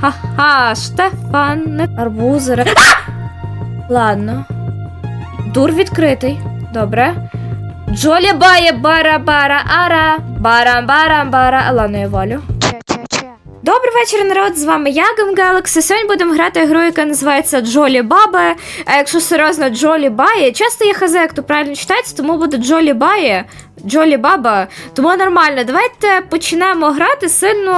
Ха-ха, Штефан, не арбузери. А! Ладно. Дур відкритий. Добре. Джолі бає бара-бара ара. Барам-барам-бара. Ладно, я валю. Ча-ча-ча. Добрий вечір, народ. З вами я, Galaxy. Сьогодні будемо грати гру, яка називається Джолі Баба. А якщо серйозно, Джолі Бає. Часто я хз, як то правильно читається, тому буде Джолі Бає. Джолі Баба. Тому нормально. Давайте почнемо грати. Сильно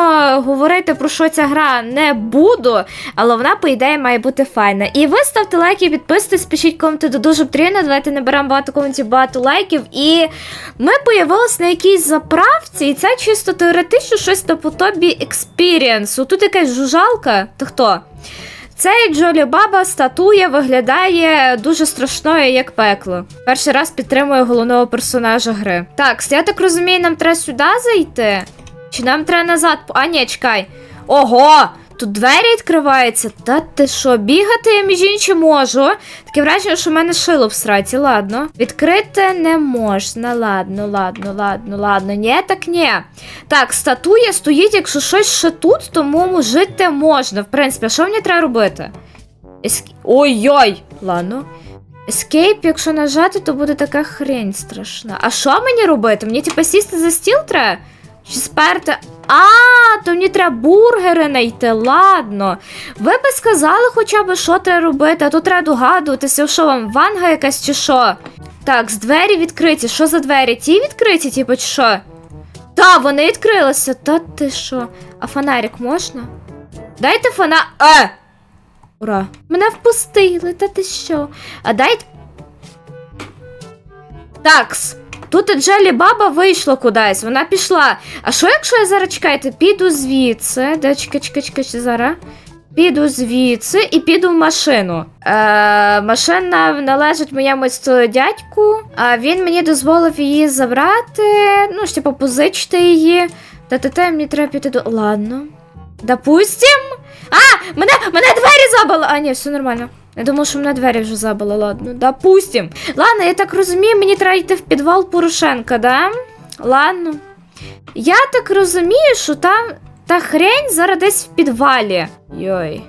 говорити про що ця гра не буду, але вона, по ідеї, має бути файна. І ви ставте лайки, підписуйтесь, пишіть коменти до дуже потрібно. Давайте наберемо багато коментів, багато лайків. І ми появилися на якійсь заправці, і це чисто теоретично щось типу тобі експірієнсу. Тут якась жужалка. то хто? Цей Джолі Баба статуя виглядає дуже страшною, як пекло. Перший раз підтримує головного персонажа гри. Так, я так розумію, нам треба сюди зайти? Чи нам треба назад? А, ні, чекай. Ого! Тут двері відкриваються. Та ти що, бігати я між іншим можу. Таке враження, що в мене шило в сраці, ладно. Відкрити не можна. Ладно, ладно, ладно, ладно. Ні, так ні. Так, статуя стоїть, якщо щось ще тут, тому жити можна. В принципі, а що мені треба робити? Еск... Ой-ой! Ладно. Escape, якщо нажати, то буде така хрень страшна. А що мені робити? Мені типа сісти за стіл треба? Чи сперти? А, то мені треба бургери знайти, ладно. Ви би сказали хоча б, що треба робити, а то треба догадуватися, що вам ванга якась чи що. Так, з двері відкриті. Що за двері? Ті відкриті, типу, чи що? Та, вони відкрилися. Та ти що? А фонарик можна? Дайте фона. Е! Ура! Мене впустили, та ти що? А дайте. Такс. Тут Джелі Баба вийшла кудись, вона пішла. А що якщо я зараз чекайте, піду звідси. Де чекай, зараз. Піду звідси і піду в машину. Е, машина належить моєму дядьку, а він мені дозволив її забрати. Ну, ж типу, її. Та та мені треба піти до. Ладно. Допустим. А! Мене, мене двері забили! А, ні, все нормально. Я думала, що мене двері вже забили, ладно. Допустим. Ладно, я так розумію, мені треба йти в підвал Порошенка, да? Ладно. Я так розумію, що там та хрень зараз десь в підвалі. Йой.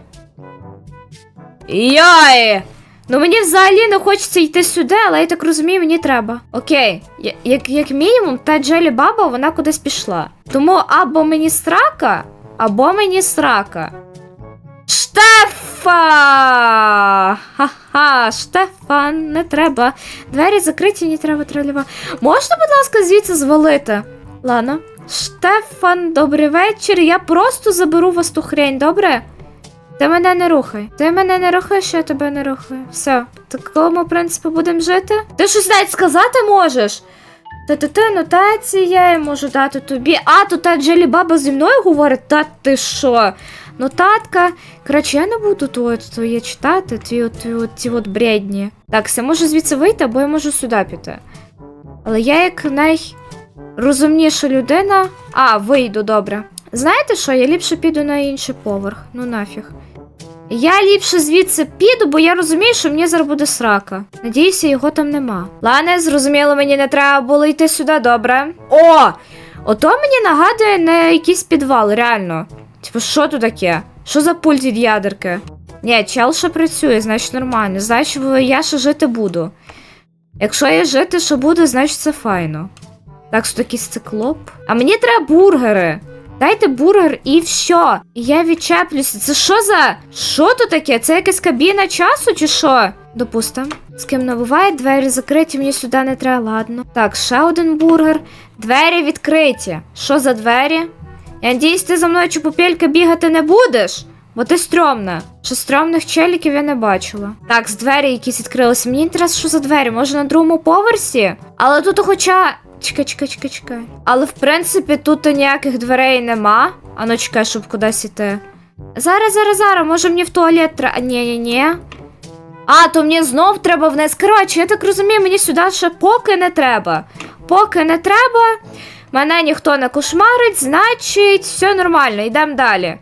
Йой! Ну мені взагалі не хочеться йти сюди, але я так розумію, мені треба. Окей, як, як мінімум, та Джелі Баба вона кудись пішла. Тому або мені срака, або мені срака. Штефа! Ха-ха, Штефан, не треба. Двері закриті, не треба тролюва. Можна, будь ласка, звідси звалити? Ладно. Штефан, добрий вечір. Я просто заберу вас ту хрень, добре? Ти мене не рухай. Ти мене не рухаєш, я тебе не рухаю. Все, в такому принципі будемо жити. Ти щось навіть сказати можеш? Та ти ти нотація, я можу дати тобі. А, то та Джелі Баба зі мною говорить, та ти що? Нотатка. Коротше, я не буду твоє, твоє читати, тві, от, тві, от, ці от бредні. Так, я можу звідси вийти, або я можу сюди піти. Але я як найрозумніша людина. А, вийду, добре. Знаєте що, я ліпше піду на інший поверх. Ну нафіг. Я ліпше звідси піду, бо я розумію, що мені зараз буде срака. Надіюся, його там нема. Ладно, зрозуміло, мені не треба було йти сюди, добре. О! Ото мені нагадує на якийсь підвал, реально. Типу, що тут таке? Що за пульт від ядерки? Ні, чел ще працює, значить нормально. Значить, я ще жити буду. Якщо я жити ще буду, значить це файно. Так, що такий циклоп. А мені треба бургери. Дайте бургер і все. І я відчеплюся. Це що за. Що тут таке? Це якась кабіна часу чи що? Допустим. З ким не буває, двері закриті, мені сюди не треба, ладно. Так, ще один бургер. Двері відкриті. Що за двері? Я надіюсь, ти за мною чупопелька бігати не будеш? Бо ти стрьомна. Що стрьомних челіків я не бачила. Так, з двері якісь відкрилися. Мені інтересно, що за двері? Може на другому поверсі? Але тут хоча. Чекай, чекай, чекай, чекай. Але в принципі тут ніяких дверей нема. А ну чекай, щоб кудись іти. Зараз, зараз, зараз, може мені в туалет треба. Ні, ні, ні. А, то мені знов треба вниз. Коротше, я так розумію, мені сюди ще поки не треба. Поки не треба. Мене ніхто не кошмарить, значить, все нормально, йдемо далі.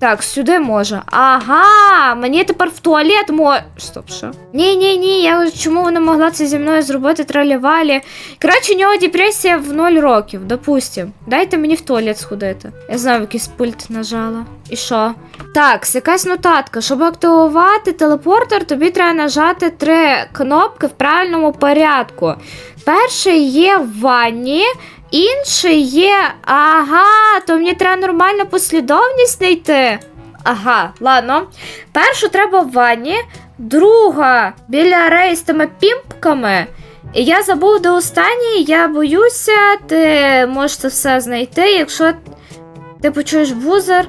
Так, сюди може. Ага, мені тепер в туалет мо. Стоп, що? Ні, ні, ні, я чому вона могла це зі мною зробити тралівалі? Коротше, у нього депресія в 0 років, допустим. Дайте мені в туалет сходити. Я знаю, якийсь пульт нажала. І що? Так, якась нотатка. Щоб активувати телепортер, тобі треба нажати три кнопки в правильному порядку. Перший є в ванні, інший є. Ага, то мені треба нормальну послідовність знайти. Ага, ладно. Першу треба в ванні, друга біля рей тими пімпками. І я забув до останньої, я боюся, ти можеш це все знайти, якщо ти почуєш бузер.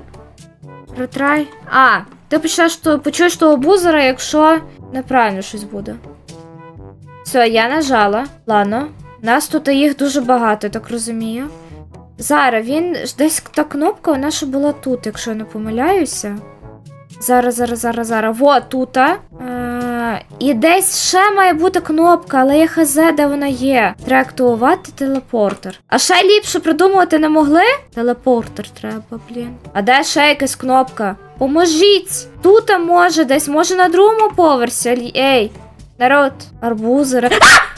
Ретрай. А, ти почнеш почуєш того бузера, якщо неправильно щось буде. Все, я нажала. Ладно. Нас тут їх дуже багато, так розумію. Зараз він десь та кнопка, вона ще була тут, якщо я не помиляюся. Зараз, зараз, зараз, зараз. Во, тут. Е, і десь ще має бути кнопка, але я хз, де вона є. Треба активувати телепортер. А ще ліпше придумувати не могли? Телепортер треба, блін. А де ще якась кнопка? Поможіть! Тут може, десь, може на другому поверсі. Ей, народ, арбузери. А!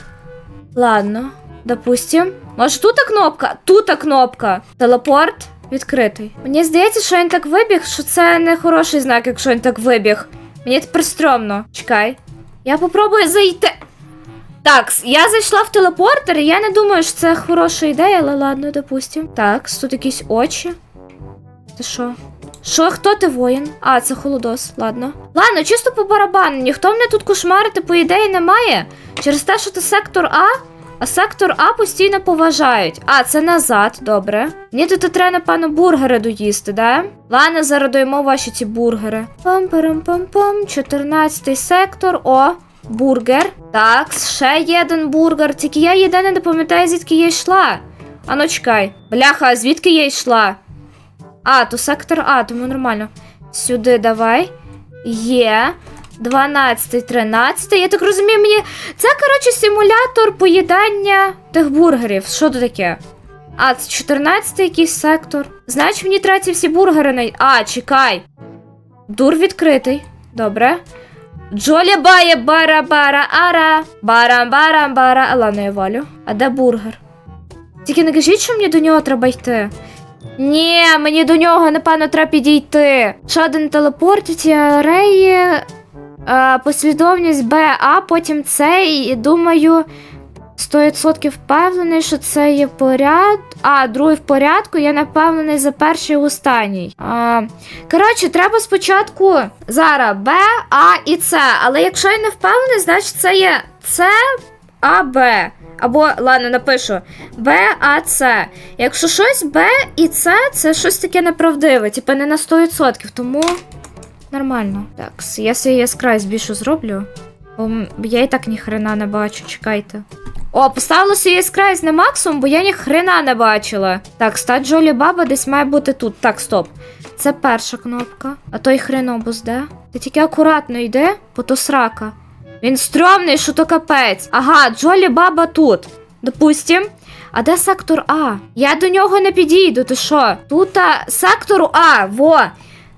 Ладно, допустим. Може тут кнопка? Тут кнопка. Телепорт відкритий. Мені здається, що він так вибіг, що це не хороший знак, якщо він так вибіг. Мені тепер стрьомно. Чекай. Я попробую зайти. Так, я зайшла в телепортер, і я не думаю, що це хороша ідея, але ладно, допустим. Так, тут якісь очі. Ти що? Що, хто ти воїн? А, це холодос, ладно. Ладно, чисто по барабану. Ніхто мене тут кошмарити, по ідеї, немає. Через те, що ти сектор А, а сектор А постійно поважають. А, це назад, добре. Мені тут треба, напевно, бургери доїсти, да? Ладно, зараз доїмо ваші ці бургери. пам парам пам пам 14 сектор. О, бургер. Так, ще один бургер. Тільки я єдине не пам'ятаю, звідки я йшла. А ну чекай. Бляха, а звідки я йшла? А, то сектор А, тому нормально. Сюди давай. Є. 12, 13. Я так розумію, мені. Це, коротше, симулятор поїдання тих бургерів. Що то таке? А, це 14 якийсь сектор. Значить, мені треба всі бургери най. А, чекай. Дур відкритий. Добре. Джоля бає бара бара ара. Барам барам бара. Ладно, я валю. А де бургер? Тільки не кажіть, що мені до нього треба йти. Ні, мені до нього, напевно, треба підійти. Ще один телепорт, ці ареї, е, послідовність Б, А, потім С, і думаю, 100% впевнений, що це є поряд. А, другий в порядку, я не впевнений за перший і останній. А, коротше, треба спочатку зараз Б, А і С. Але якщо я не впевнений, значить це є С, А, Б. Або, ладно, напишу Б, А, С. Якщо щось Б і С, це щось таке неправдиве, типу не на 100%, тому нормально. Так, я свій яскрай більше зроблю. Бо я і так ні хрена не бачу, чекайте. О, поставила свій яскрайсь на максимум, бо я ні хрена не бачила. Так, стать Джолі Баба десь має бути тут. Так, стоп. Це перша кнопка. А той хренобус де? Ти тільки акуратно йди, бо то срака. Він стрьомний, що то капець. Ага, Джолі Баба тут. Допустим. А де сектор А? Я до нього не підійду, ти що? Тут а, сектору А, во.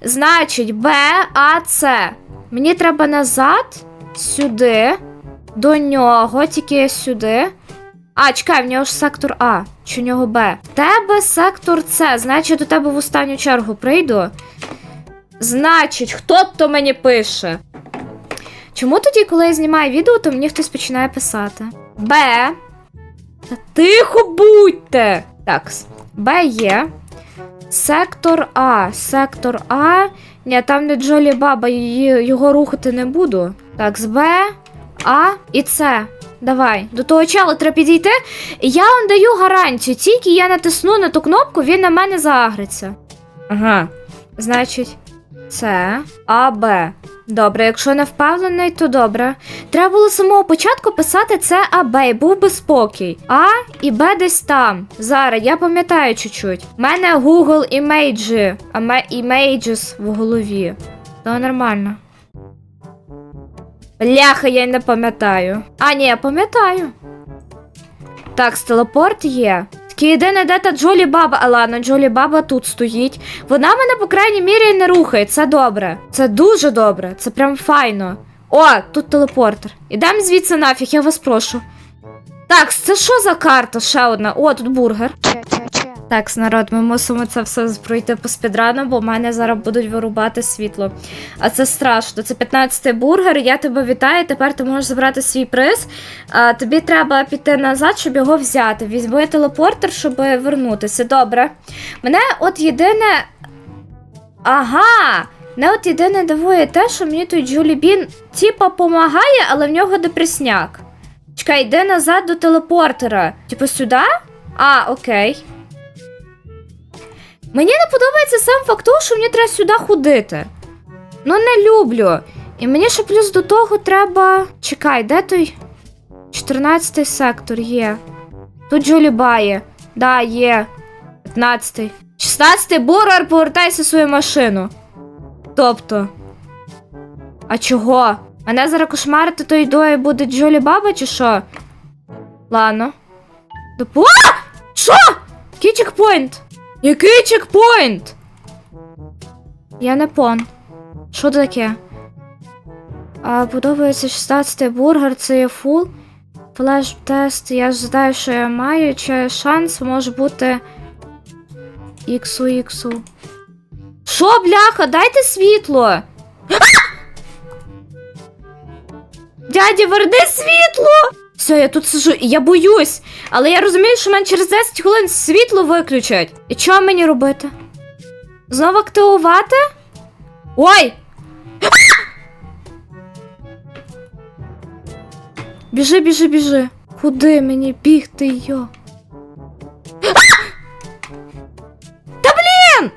Значить, Б, А, С. Мені треба назад, сюди, до нього, тільки сюди. А, чекай, в нього ж сектор А, чи в нього Б. В тебе сектор С, значить, до тебе в останню чергу прийду. Значить, хто то мені пише? Чому тоді, коли я знімаю відео, то мені хтось починає писати? Б. Та тихо будьте! Так, Б є. Сектор А. Сектор А. Ні, там не Джолі Баба, її, його рухати не буду. Так, з Б, А і С. Давай, до того чалу треба підійти. Я вам даю гарантію. Тільки я натисну на ту кнопку, він на мене заагриться. Ага. Значить, С, А, Б. Добре, якщо не впевнений, то добре. Треба було з самого початку писати С, А, Б, і був би спокій. А і Б десь там. Зараз, я пам'ятаю чуть-чуть. У мене Google Image, а Images в голові. То нормально. Бляха, я й не пам'ятаю. А, ні, я пам'ятаю. Так, телепорт є. Тільки єдине, де та Джолі Баба. Алана, Джолі Баба тут стоїть. Вона мене, по крайній мірі, не рухає. Це добре. Це дуже добре. Це прям файно. О, тут телепортер. Ідемо звідси нафіг, я вас прошу. Так, це що за карта? Ще одна. О, тут бургер. Че-че-че. Так, народ, ми мусимо це все пройти по спідрану, бо в мене зараз будуть вирубати світло. А це страшно. Це 15-й бургер. Я тебе вітаю. Тепер ти можеш забрати свій приз. А, тобі треба піти назад, щоб його взяти. Візьми телепортер, щоб вернутися. Добре. Мене от єдине. Ага. Мене от єдине дивує те, що мені той Джулі Бін типа помагає, але в нього депресняк. Чекай, йди назад до телепортера. Типу сюди? А, окей. Мені не подобається сам факт того, що мені треба сюди ходити. Ну, не люблю. І мені ще плюс до того треба. Чекай, де той 14-й сектор є. Тут Джолі Бає. Да, є. 15. 16 бургер, повертайся в свою машину. Тобто. А чого? Мене зараз кошмарити то ідою буде Джолі Баба, чи що? Ладно. Допу. А! Що? Який чекпоінт? Який чекпоінт? Я не пон. Що це таке? А, подобається 16 бургер, це є фул. Флеш-тест, я ж знаю, що я маю, чи шанс може бути іксу іксу. Що, бляха, дайте світло. А! Дядя, верни світло! Все, я тут сижу, я боюсь. Але я розумію, що мене через 10 хвилин світло виключать. І що мені робити? Знову активувати? Ой! Біжи, біжи, біжи. Куди мені бігти, йо? Та блін!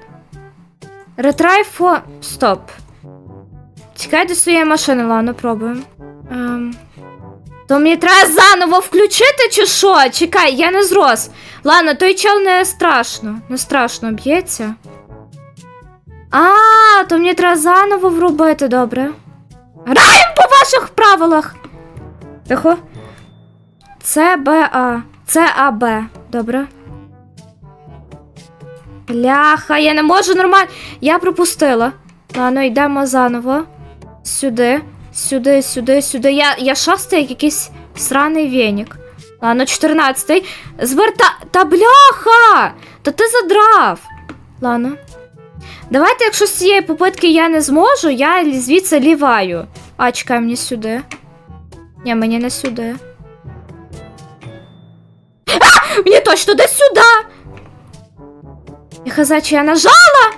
Ретрай фо. Стоп. Чекай до своєї машини, ладно, пробуємо. Ем... То мені треба заново включити, чи що? Чекай, я не зрос. Ладно, той чел не страшно. Не страшно б'ється. А, то мені треба заново врубити, добре. Граємо по ваших правилах. Тихо. Це Б А. Це АБ. Добре. Бляха, я не можу нормально. Я пропустила. Ладно, йдемо заново. Сюди. Сюди, сюди, сюди. Я, я шастаю, як якийсь сраний венік. Ладно, 14-й. Зверта. Та бляха! Та ти задрав. Ладно. Давайте, якщо з цієї попитки я не зможу, я звідси ліваю. А, чекай, мені сюди. Ні, мені не сюди. А! Мені точно десь сюди! Я хаза, чи я нажала?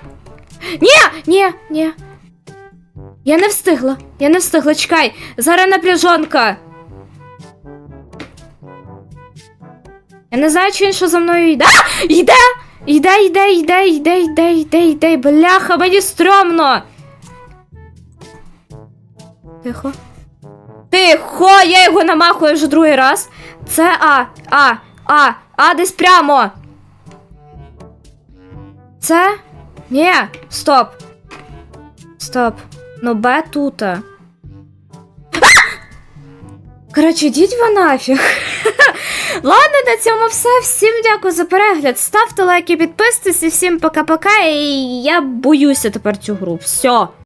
Ні, ні, ні. Я не встигла. Я не встигла, чекай. Зараз напряжонка. Я не знаю, чи він що за мною йде. А! Йде! Йде, йде, йде, йде, йде, йде, йде. Бляха, мені стрьомно. Тихо. Тихо, я його намахую вже другий раз. Це А, А, А, А, десь прямо. Це? Ні, стоп. Стоп. Ну, Б тут. Коротше, йдіть ви нафіг. Ладно, на цьому все. Всім дякую за перегляд. Ставте лайки, підписуйтесь і всім пока-пока. І я боюся тепер цю гру. Все.